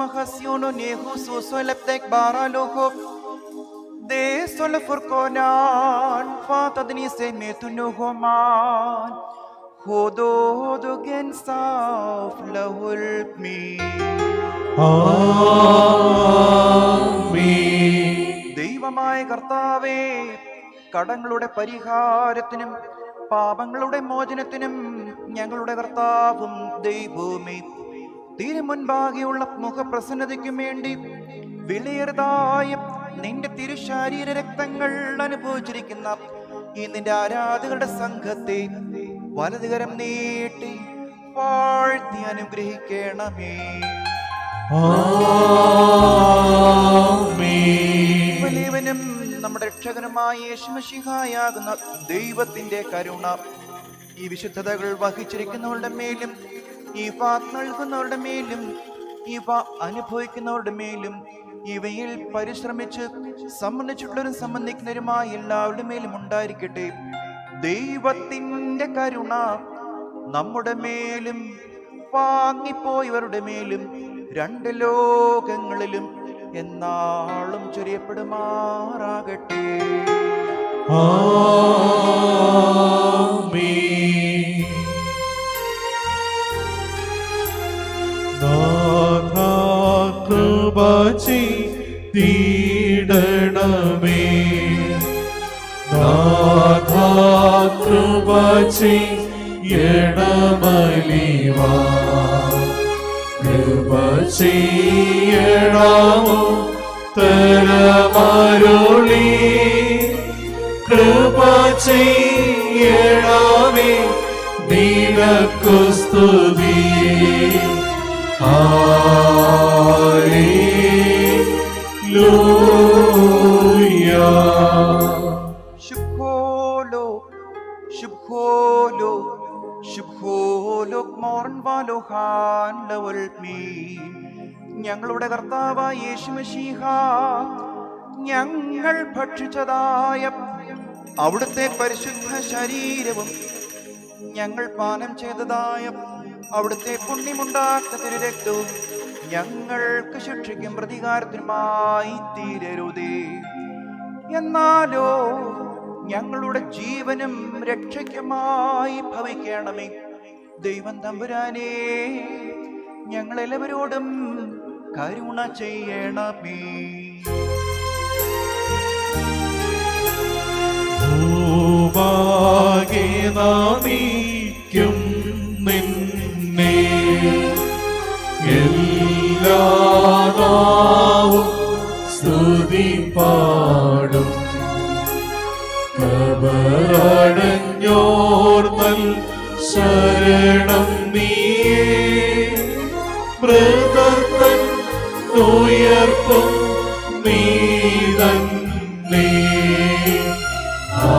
Mahasyono nehu susoleptek baralohop. De solo furkonan fatadni se metunuhoman. Hodo gen saf lahul mi. ദൈവമായ കർത്താവേ കടങ്ങളുടെ പരിഹാരത്തിനും പാപങ്ങളുടെ മോചനത്തിനും ഞങ്ങളുടെ കർത്താവും ദൈവവുമേ തിരുമുൻപാകെയുള്ള മുഖപ്രസന്നതയ്ക്കും വേണ്ടി വിലയേറിയതായ നിന്റെ തിരുശാരീര രക്തങ്ങൾ അനുഭവിച്ചിരിക്കുന്ന ഈ നിന്റെ ആരാധകരുടെ സംഘത്തെ വലതുകരം നീട്ടി വാഴ്ത്തി അനുഗ്രഹിക്കണമേ. വലിയവനും നമ്മുടെ രക്ഷകനുമായ യേശുമഷിഹായാകുന്ന ദൈവത്തിന്റെ കരുണ ഈ വിശുദ്ധതകൾ വഹിച്ചിരിക്കുന്നവരുടെ മേലും ഇവ നൽകുന്നവരുടെ മേലും ഇവ അനുഭവിക്കുന്നവരുടെ മേലും ഇവയിൽ പരിശ്രമിച്ച് സംബന്ധിച്ചിട്ടുള്ളവരും സംബന്ധിക്കുന്നവരുമായ എല്ലാവരുടെ മേലും ഉണ്ടായിരിക്കട്ടെ. ദൈവത്തിന്റെ കരുണ നമ്മുടെ മേലും വാങ്ങിപ്പോയവരുടെ മേലും രണ്ട് ലോകങ്ങളിലും എന്നാളും ചൊരിയപ്പെടുമാറാകട്ടെ. തീടണമേ. കൃപചി എടമലിവാ കൃപ ചെയ്യണമോ തരമരുളി. കൃപ ചെയ്യണമേ ഞങ്ങളുടെ കർത്താവായ ഞങ്ങൾ ഭക്ഷിച്ചതായ അവിടുത്തെ പരിശുദ്ധ ശരീരവും ഞങ്ങൾ പാനം ചെയ്തതായ അവിടുത്തെ പുണ്യമുണ്ടാക്കുന്ന തിരുരക്തവും ഞങ്ങൾക്ക് ശിക്ഷയ്ക്കും പ്രതികാരത്തിനുമായി തീരരുതേ. എന്നാലോ ഞങ്ങളുടെ ജീവനും രക്ഷയ്ക്കുമായി ഭവിക്കണമേ. ദൈവം തമ്പുരാനേ ഞങ്ങളെല്ലാവരോടും കരുണ ചെയ്യണമേ. ഭൂഭാഗ്യ നാമിക്കും നിന്നെ. നാവും സ്തുതി പാടും. കബറടഞ്ഞോർ നൽ ശരണം നീയേ. മൃതത്തൻ ഉയർപ്പും നീ ആ